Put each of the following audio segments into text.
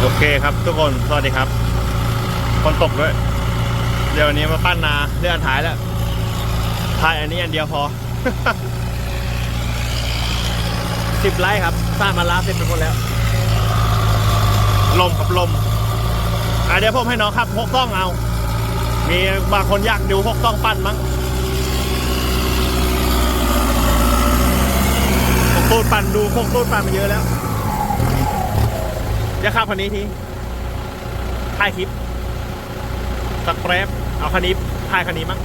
โอเคครับทุกคน สวัสดีครับ คนตกด้วย เดี๋ยววันนี้มาปั้นนาเรื่องอันท้ายแล้วถ่ายอันนี้อันเดียวพอสิบไร่ครับสร้างมาล้าเสร็จไปหมดแล้ว ลมกับลมอะเดี๋ยวผมให้น้องครับหกต้องเอา มีบางคนอยากดูหกต้องปั้นมั้งหกตูดปั้นดูหกตูดปั้นมาเยอะแล้ว เดี๋ยวขับคันนี้ทีถ่ายคลิปสักแป๊บเอาคันนี้ถ่ายคันนี้มั้ง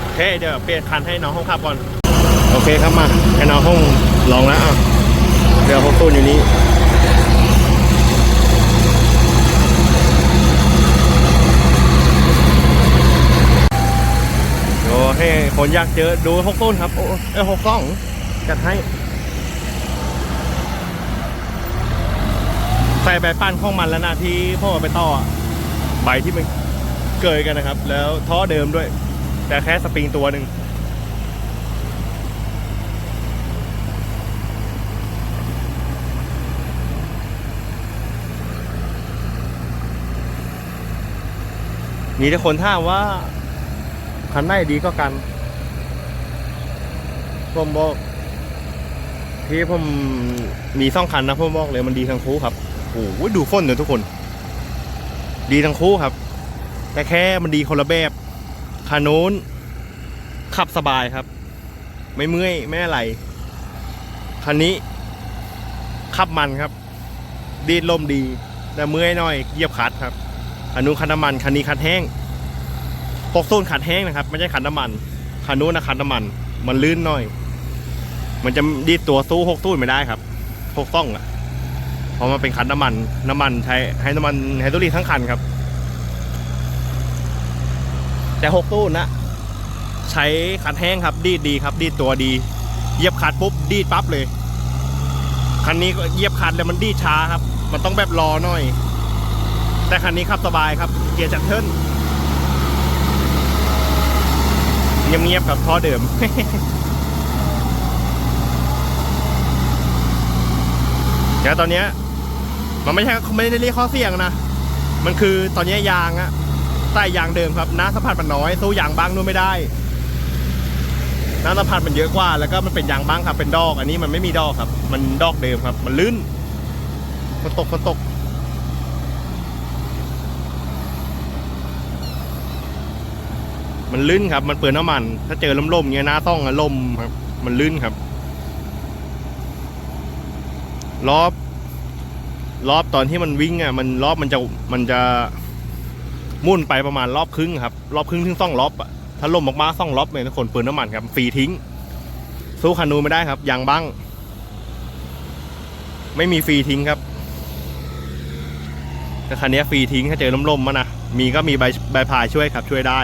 โอเคเดี๋ยวเปลี่ยนคันให้น้องห้องขับก่อน โอเคครับมาให้น้องห้องลองแล้วอะเดี๋ยวหกตูนอยู่นี้โอ้ให้คนอยากเจอดูหกต้นครับ โอ้เออหกสองจัดให้ ใส่ใบปั้นของมันแล้วนะที่พ่อไปต่ออะใบที่มันเกยกันนะครับ แล้วท่อเดิมด้วย แต่แค่สปริงตัวหนึ่งมีแต่คนถาว่าคันไหนดีก็กัน ผมบอก ที่ผมมีซ่องคันนะผมบอกเลยมันดีทั้งคู่ครับ หดูฝนเลยทุกคน ดีทั้งคู่ครับ แต่แค่มันดีคนละแบบคันนู้นขับสบายครับ ไม่เมื่อยไม่อะไรคันนี้ ขับมันครับ ดีดลมดี แต่เมื่อยหน่อยเหยียบขัดครับคันนู้นคันน้ำมันคันนี้คันแห้งปกโซนขัดแห้งนะครับไม่ใช่ขัดน้ำมันคันนู้นนะขัดน้ำมัน มันลื่นหน่อย มันจะดีดตัวสู้หกตู้ไม่ได้ครับหกต้องอะ เพราะมันเป็นขัดน้ำมันน้ำมันใช้ให้น้ำมันไฮดรอลิกทั้งคันครับ แต่หกตู้นะ ใช้ขัดแห้งครับ ดีดดีครับ ดีดตัวดีเหยียบขัดปุ๊บดีดปั๊บเลย คันนี้ก็เหยียบขัดแล้วมันดีดช้าครับ มันต้องแบบรอหน่อย แต่คันนี้ขับสบายครับ เกียร์จัดเทิร์นเงียบๆครับท่อเดิมแต่ตอนเนี้ย มันไม่ใช่ไม่ได้เรียกข้อเสี่ยงนะ มันคือตอนนี้ยางอะใต้ยางเดิมครับน้าสัมผัสมันน้อยสู้ยางบ้างนู่นไม่ได้น้าสัมผัสมันเยอะกว่า แล้วก็มันเป็นยางบ้างครับเป็นดอก อันนี้มันไม่มีดอกครับ มันดอกเดิมครับ มันลื่นฝนตกฝนตกมันลื่นครับ มันเปลือนน้ำมัน ถ้าเจอลมๆเงี้ยน้าต้องอะลมครับ มันลื่นครับรอ รอบตอนที่มันวิ่งอะมันรอบมันจะมันจะมุ่นไปประมาณรอบครึ่งครับ รอบครึ่งถึงต้องรอบอะถ้าลมออกมาต้องรอบเลยทุกคนปืนน้ำมันครับฟรีทิ้ง สู้คันนูไม่ได้ครับยางบ้าง ไม่มีฟรีทิ้งครับแต่คันนี้ฟรีทิ้งถ้าเจอลมๆมานะมีก็มีใบใบพายช่วยครับ ช่วยได้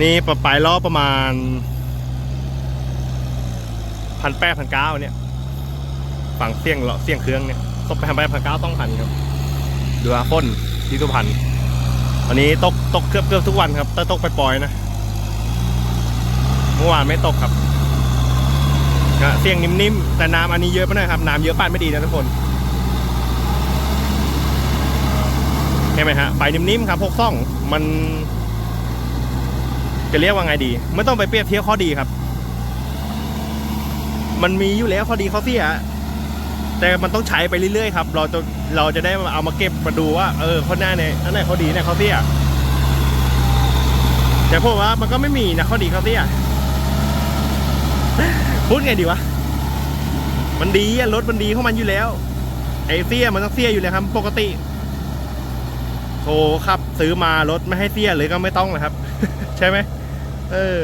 นี่ปลายล้อประมาณพันแปดพันเก้าเนี่ย ฝั่งเสี่ยงเลาะเสี่ยงเครื่องเนี่ยตกไปพันแปดพันเก้าต้องพันครับดูอาพ่นที่สุพรรณวันนี้ตกตกเกือบเกือบทุกวันครับแต่ตกไปปล่อยๆนะเมื่อวานไม่ตกครับก็เสี่ยงนิ่มๆ แต่น้ำอันนี้เยอะไปหน่อยครับ น้ำเยอะปั่นไม่ดีนะทุกคนเห็นไหมฮะไปนิ่มๆครับพกซ่องมัน จะเรียกว่าไงดี ไม่ต้องไปเปรียบเทียบข้อดีครับ มันมีอยู่แล้วข้อดีข้อเสีย แต่มันต้องใช้ไปเรื่อยๆครับเราจะเราจะได้เอามาเก็บมาดูว่าเออข้อหน้าเนี่ยอันไหนข้อดีเนี่ยข้อเสียแต่ผมว่ามันก็ไม่มีนะข้อดีข้อเสียพูดไงดีวะมันดีอะรถมันดีของมันอยู่แล้ว ไอ้เสียมันต้องเสียอยู่แล้วครับ ปกติโอ้ครับ ซื้อมารถไม่ให้เสียเลยก็ไม่ต้องนะครับ ใช่ไหมเออ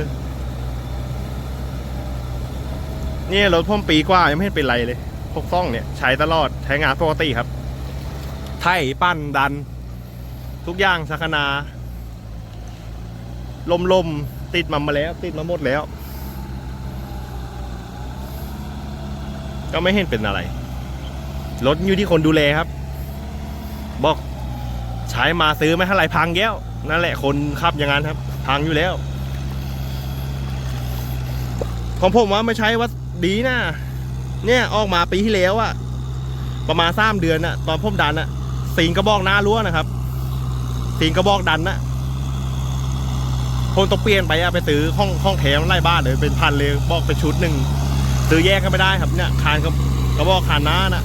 เนี่ยรถพ่มปีกว่ายังไม่เห็นเป็นไรเลย พวกซ่องเนี่ยใช้ตลอดใช้งานปกติครับ ไถปั้นดัน ทุกอย่างสักนา ลมลมติดมามาแล้ว ติดมาหมดแล้ว ก็ไม่เห็นเป็นอะไร รถอยู่ที่คนดูแลครับ บอกใช้มาซื้อไม่เท่าไรพังแก้วนั่นแหละคนขับอย่างนั้นครับ พังอยู่แล้ว ของผมว่าไม่ใช้ว่าดีนะ เนี่ยออกมาปีที่แล้วอะประมาณสามเดือนอะตอนพ่มดันอะสีนกระบอกหน้ารั้วนะครับสีนกระบอกดันนะคนต้องเปลี่ยนไปอะไปซื้อห้องห้องแถวไล่บ้านเลยเป็นพันเลยบอกเป็นชุดหนึ่งซื้อแยกก็ไม่ได้ครับเนี่ยคานกระกระบอกคานหน้านะ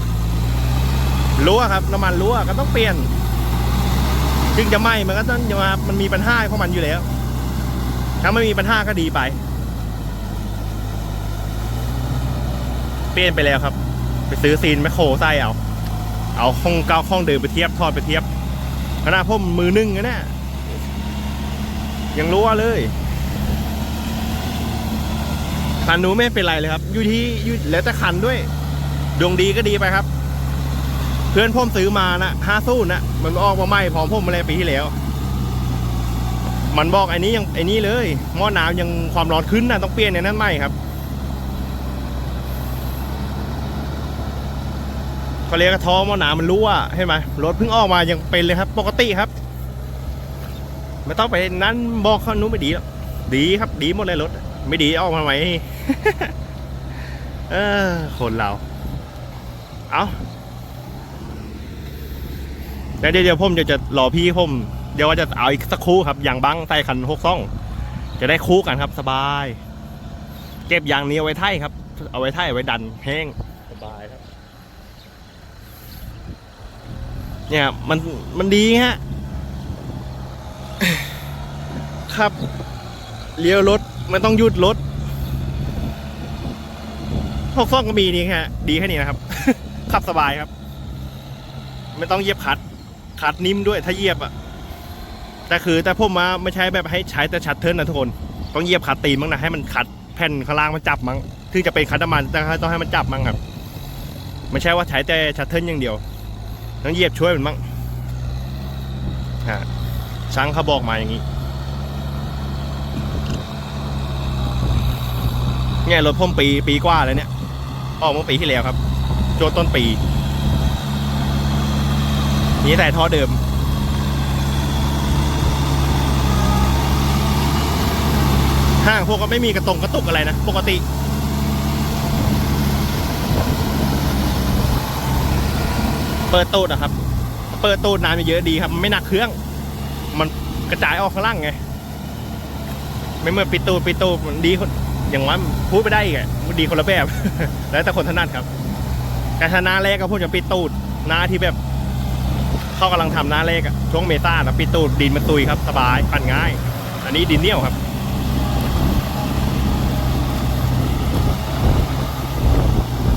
รั้วครับน้ำมันรั้วก็ต้องเปลี่ยนจึงจะไหม้มันก็ต้องมามันมีปัญหาของมันอยู่แล้ว ถ้าไม่มีปัญหาก็ดีไป เปลี่ยนไปแล้วครับ ไปซื้อซีนแมคโครใส่เอา เอาห้องเก้าห้องเดิมไปเทียบทอดไปเทียบขนาดผมมือนึ่งนะเนี่ยยังรู้ว่าเลยคันหนูไม่เป็นไรเลยครับ อยู่ที่อยู่แล้วแต่คันด้วย ดวงดีก็ดีไปครับ เพื่อนผมซื้อมานะห้าสู้นะมันออกมาใหม่พร้อมผมมาเลยปีที่แล้ว มันบอกไอ้นี้ยังไอ้นี้เลยหม้อน้ำยังความร้อนขึ้นนะต้องเปลี่ยนในนั้นใหมครับ เขาเรียกกระท้อมอหนามันรู้ว่าใช่ไหมรถเพิ่งออกมายังเป็นเลยครับ ปกติครับ ไม่ต้องไปนั้นบอกเขานู้นไม่ดีหรอกดีครับ ดีหมดเลยรถ ไม่ดีออกมาไหมเออคนเรา เอาแล้วเดี๋ยวเดี๋ยวผมจะจะรอพี่ผมเดี๋ยวว่าจะเอาอีกสักคู่ครับยางบังใส่คันหกซ่อง จะได้คู่กันครับ สบาย เก็บยางนี้เอาไว้ไถ่ครับ เอาไว้ไถ่เอาไว้ดันแห้งสบายครับ เนี่ยมันมันดีฮะครับเลี้ยวรถมันต้องหยุดรถพวกซ่องก็มีนี่ฮะดีแค่นี้นะครับ ขับสบายครับ ไม่ต้องเยียบคลัดคลัดนิ่มด้วยถ้าเยียบอะแต่คือแต่ผมมาไม่ใช้แบบให้ใช้แต่ชัดเทิร์นนะทุกคนต้องเยียบคลัดตีนมั้งนะให้มันขัดแผ่นข้างล่างมันจับมั้งถึงจะเป็นคันน้ำมันแต่ต้องให้มันจับมั้งครับไม่ใช่ว่าใช้แต่ชัดเทิร์นอย่างเดียว ต้องเหยียบช่วยมันบ้างฮะช่างเขาบอกมาอย่างนี้เนี่ยรถพ่มปีปีกว่าแล้วเนี่ยออกเมื่อปีที่แล้วครับ โจนต้นปี นี่แต่ท่อเดิมห้างพวกก็ไม่มีกระตรงกระตุกอะไรนะ ปกติ เปิดตูดอะครับ เปิดตูดน้ำเยอะดีครับ มันไม่หนักเครื่อง มันกระจายออกข้างล่างไง ไม่เหมื่อนปิดตูดปิดตูดมันดีคนอย่างว่าพูดไปได้อีกอะมันดีคนละแบบ แล้วแต่คนถนัดครับแต่ถ้าหน้าแรกก็พูดจะปิดตูดหน้าที่แบบเขากำลังทำหน้าแรกอะช่วงเมตานะปิดตูดดินมันตุยครับ สบายปั่นง่าย อันนี้ดินเหนียวครับ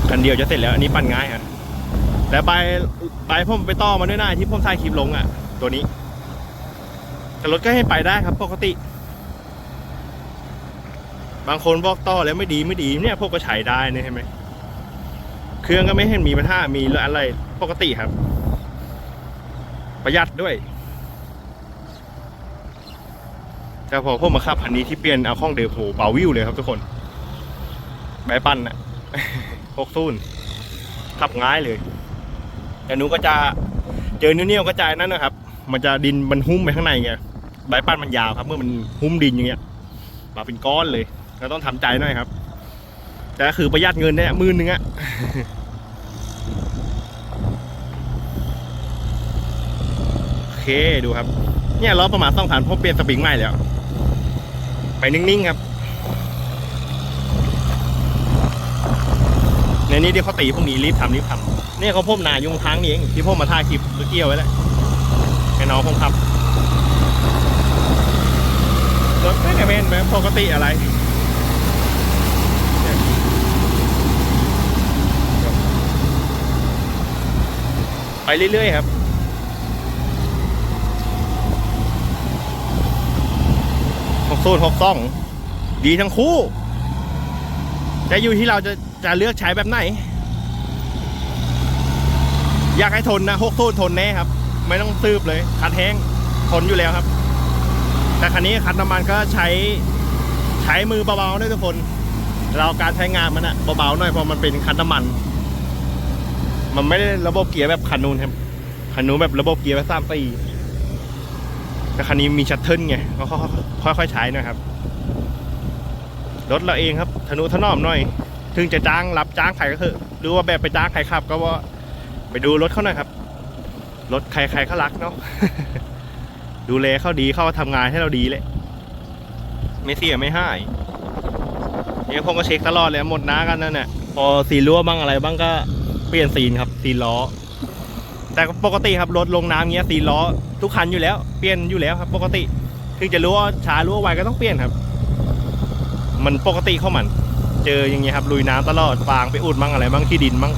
กันเดียวจะเสร็จแล้ว อันนี้ปั่นง่ายฮะแต่ใบ ใบผมไปต่อมาด้วยหน้าที่ผมถ่ายคลิปลงอะ ตัวนี้ แต่รถก็ให้ไปได้ครับ ปกติ บางคนบอกต่อแล้วไม่ดีไม่ดีเนี่ยพวกก็ใช้ได้เนี่ยใช่ไหมเครื่องก็ไม่เห็นมีปัญหามีอะไร ปกติครับ ประหยัดด้วยแต่พอผมมาขับคันนี้ที่เปลี่ยนเอาข้องเดิมโหเบาวิวเลยครับทุกคนใบปั้นน่ะหกซูนขับง่ายเลย แต่หนูก็จะเจอเนี่ยวก็จะนั่นนะครับ มันจะดินมันหุ้มไปข้างในไงใบปั้นมันยาวครับ เมื่อมันหุ้มดินอย่างเงี้ยมาเป็นก้อนเลยเราต้องทำใจหน่อยครับ แต่คือประหยัดเงินเนี่ยมื่นนึงอะโอเคดูครับ เนี่ยล้อประมาณสองพันผมเปลี่ยนสปริงใหม่แล้ว ไปนิ่งๆครับในนี้ที่เขาตีพวกนี้รีบทำรีบทำ นี่เขาพ่มนายุงค้างนี่เองที่พ่มมาท่าคลิปเกียวไว้แล้วให้น้องผมขับรถไม่ได้เป็นแบบปกติอะไรไปเรื่อยๆครับหกโซนหกซ่อง ดีทั้งคู่จะอยู่ที่เราจะจะเลือกใช้แบบไหน อยากให้ทนนะหกโซนทนแน่ครับ ไม่ต้องซืบเลยคัดแห้งทนอยู่แล้วครับ แต่คันนี้คันน้ำมันก็ใช้ใช้มือเบาๆด้วยทุกคน เราการใช้งานมันอะเบาๆหน่อยเพราะมันเป็นคันน้ำมัน มันไม่ได้ระบบเกียร์แบบคันนู้นครับคันนู้นแบบระบบเกียร์แบบสามสี่แต่คันนี้มีชัตเทิลไงก็ค่อยๆใช้หนะครับรถเราเองครับทนุถนอมหน่อย ถึงจะจ้างรับจ้างใครก็เถอะหรือว่าแบบไปจ้างใครขับ ก็ว่า ไปดูรถเขาหน่อยครับ รถใครๆเขารักเนาะ ดูแลเขาดีเขาทำงานให้เราดีเลยไม่เสียไม่ให้เนี่ยผมก็เช็คตลอดเลยหมดน้ากันนั่นแหละพอสีรั่วบ้างอะไรบ้างก็เปลี่ยนซีนครับซีนล้อ แต่ปกติครับรถลงน้ำเงี้ยซีนล้อ ทุกคันอยู่แล้ว เปลี่ยนอยู่แล้วครับ ปกติถึงจะรู้ว่าช้ารู้ว่าไวก็ต้องเปลี่ยนครับ มันปกติเข้ามัน เจออย่างเงี้ยครับลุยน้ำตลอดฟางไปอุดมั่งอะไรมั่งที่ดินมั่ง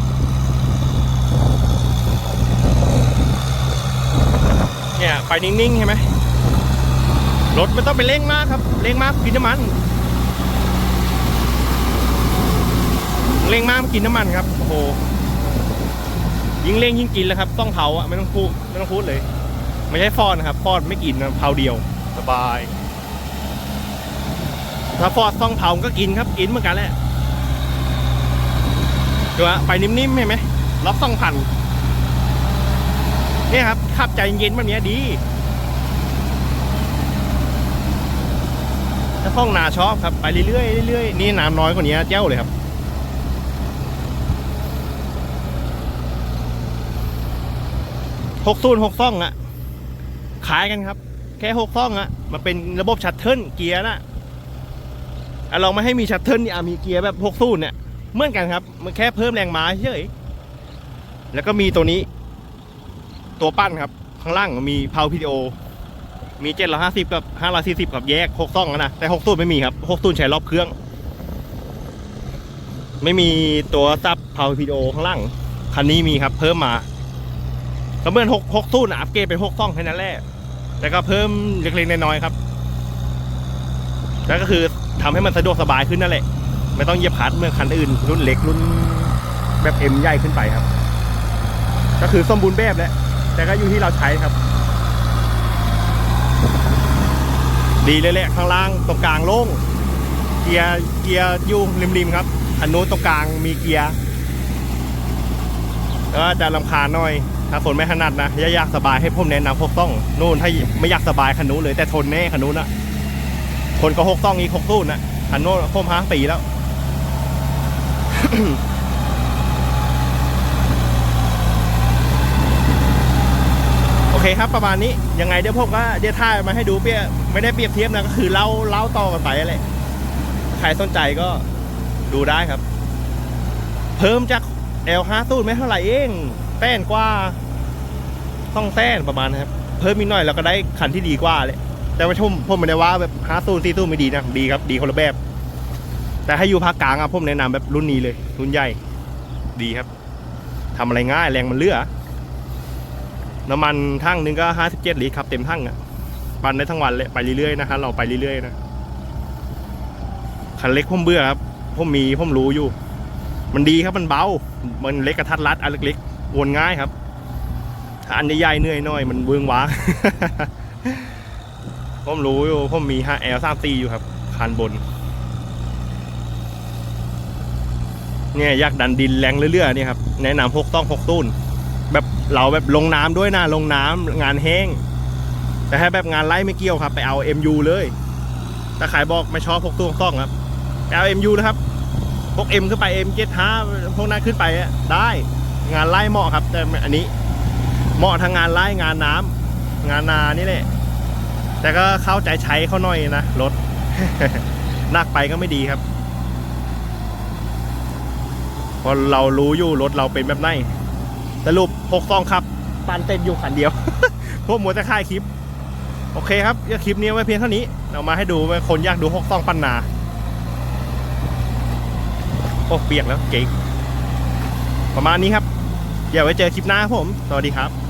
เนี่ยไปนิ่งๆใช่ไหมรถไม่ต้องไปเร่งมากครับเร่งมากกินน้ำมันเร่งมากกินน้ำมันครับโอ้โหยิ่งเร่งยิ่งกินแล้วครับ ต้องเผาอะไม่ต้องพูดไม่ต้องพูดเลย ไม่ใช่ฟอดนะครับฟอดไม่กินนะเผาเดียวสบาย ถ้าฟอดต้องเผาก็กินครับกินเหมือนกันแหละดูฮะไปนิ่มๆเห็นไหมล็อกสองพัน เนี่ยครับ ขับใจเย็นๆแบบนี้ดีถ้าห้องนาชอบครับไปเรื่อยๆเรื่อยๆนี่น้ำน้อยกว่านี้เจ้าเลยครับหกศูนย์หกซ่องอะขายกันครับ แค่หกซ่องอะมันเป็นระบบชัตเทิลเกียร์นะอะลองมาให้มีชัตเทิลนี่อะมีเกียร์แบบหกศูนย์เนี่ยเหมือนกันครับ มันแค่เพิ่มแรงม้าเฉยแล้วก็มีตัวนี้ ตัวปั้นครับ ข้างล่างมีเพาพีดีโอมีเจ็ดร้อยห้าสิบกับห้าร้อยสี่สิบกับแยกหกซ่องนะแต่หกศูนย์ไม่มีครับหกศูนย์ใช้รอบเครื่อง ไม่มีตัวซับเพาพีดีโอข้างล่างคันนี้มีครับ เพิ่มมาก็เหมือนหกหกตู้นะอัปเกรดเป็นหกซ่องแค่นั้นแหละแต่ก็เพิ่มเล็กๆน้อยๆครับแล้วก็คือทำให้มันสะดวกสบายขึ้นนั่นแหละ ไม่ต้องเหยียบคัดเมื่อคันอื่น รุ่นเล็กรุ่นแบบเอ็มใหญ่ขึ้นไปครับ ก็คือสมบูรณ์แบบแหละ แต่ก็อยู่ที่เราใช้ครับ ดีเลยแหละข้างล่างตรงกลางโล่งเกียร์เกียร์อยู่ริมๆครับอันนู้นตรงกลางมีเกียร์ก็จะลำคาญหน่อย ถ้าคนไม่ถนัดนะอยากสบายให้ผมแนะนำพกต้องนู่นถ้าไม่อยากสบายคันนู้นเลยแต่ทนแน่คันนู้นนะคนก็หกต้องอีกหกตู้นะคันโน้นผมห้าปีแล้ว โอ เคครับประมาณนี้ยังไงเดี๋ยวผมก็เดี๋ยวถ่ายมาให้ดูเปียไม่ได้เปรียบเทียบนะก็คือเล่าเล่าต่อกันไปอะไรใครสนใจก็ดูได้ครับ เพิ่มจาก L ห้าตู้ไม่เท่าไหร่เองแต้นกว่าต้องแต้นประมาณนะครับ เพิ่มอีกหน่อยเราก็ได้คันที่ดีกว่าเลยแต่ว่าผมผมไม่ได้ว่าแบบห้าตู้สี่ตู้ไม่ดีนะดีครับ ดีคนละแบบ แต่ให้อยู่ภาคกลางอะผมแนะนำแบบรุ่นนี้เลย รุ่นใหญ่ ดีครับทำอะไรง่ายแรงมันเลือ น้ำมันทั้งนึงก็ห้าสิบเจ็ดลิตรครับเต็มทั้งอะปั่นได้ทั้งวันเลยไปเรื่อยๆนะครับเราไปเรื่อยๆนะคันเล็กผมเบื่อครับผมมีผมรู้อยู่ มันดีครับมันเบา มันเล็กกระทัดรัดอันเล็กๆวนง่ายครับถ้าอันใหญ่ๆเหนื่อยหน่อยมันเบืองว้างผมรู้อยู่ผมมี 5L 3 4อยู่ครับคันบน เนี่ยอยากดันดินแรงเรื่อยๆนี่ครับ แนะนำพกต้องพกตุ้น เราแบบลงน้ำด้วยนะลงน้ำงานแห้ง แต่ถ้าแบบงานไล่ไม่เกี่ยวครับ ไปเอา MU เลยถ้าขายบอกไม่ชอบพกตุ้นต้องครับไปเอา MU นะครับพวก M ขึ้นไป M เจ็ดห้าพวกนั้นขึ้นไปได้งานไล่เหมาะครับ แต่อันนี้เหมาะทางงานไล่งานน้ำงานนานี่แหละแต่ก็เข้าใจใช้เขาหน่อยนะรถนักไปก็ไม่ดีครับเพราะเรารู้อยู่รถเราเป็นแบบไหน สรุปหกซองครับปันเต็มอยู่ขันเดียว พวกมัวจะค่ายคลิป โอเคครับจะคลิปนี้ไว้เพียงเท่านี้เอามาให้ดูคนอยากดูหกซองปันนาโอ้เปียกแล้วเก่งประมาณนี้ครับ เดี๋ยวไว้เจอคลิปหน้าผม สวัสดีครับ